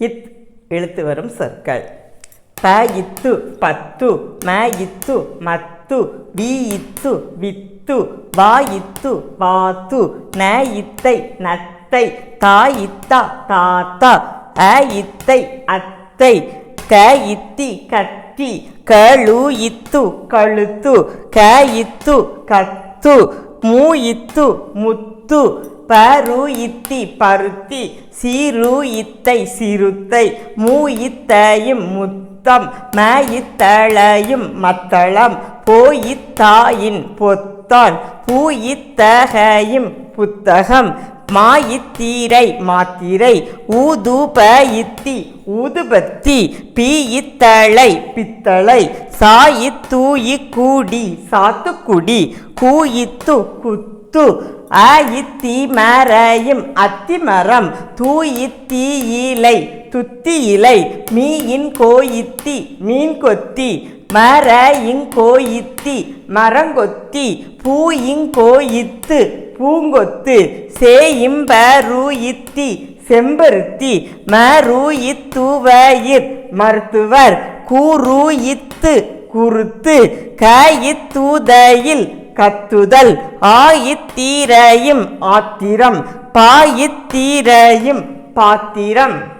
இத் எழுத்து வரும் சொற்கள். ப இத்து பத்து ம இத்து மத்து வி இத்து வித்து வா இத்து வாத்து ந இத்தை நத்தை தா இத்தா தாத்தா அ இத்தை அத்தை க இத்தி கட்டி கழு இத்து கழுத்து க இத்து கத்து மூ இத்து முத்து பரு இத்தி பருத்தி சீரு இத்தை சிறுத்தை மூ இத்தையும் முத்தம் ம இத்தளையும் மத்தளம் போயித்தாயின் பொத்தான் பூ இத்தகையும் புத்தகம் மாயித்தீரை மாத்திரை ஊதுப இத்தி ஊதுபத்தி பீ இத்தளை பித்தளை சாயித்தூயி கூடி சாத்துக்குடி கூயித்து குத்து ஆ இத்தி மரையும் அத்திமரம் தூயித்தி இலை துத்தி இலை மீயின் கோயித்தி மீன் கொத்தி மர இங்கோயித்தி மரங்கொத்தி பூயிங்கோயித்து பூங்கொத்து சேயிம்பருயித்தி செம்பருத்தி மருயித்துவயிர் மருத்துவர் கூருயித்து குருத்து இத்துதையில் கத்துதல். ஆயித்தீரையும் ஆத்திரம் பாயித்தீரையும் பாத்திரம்.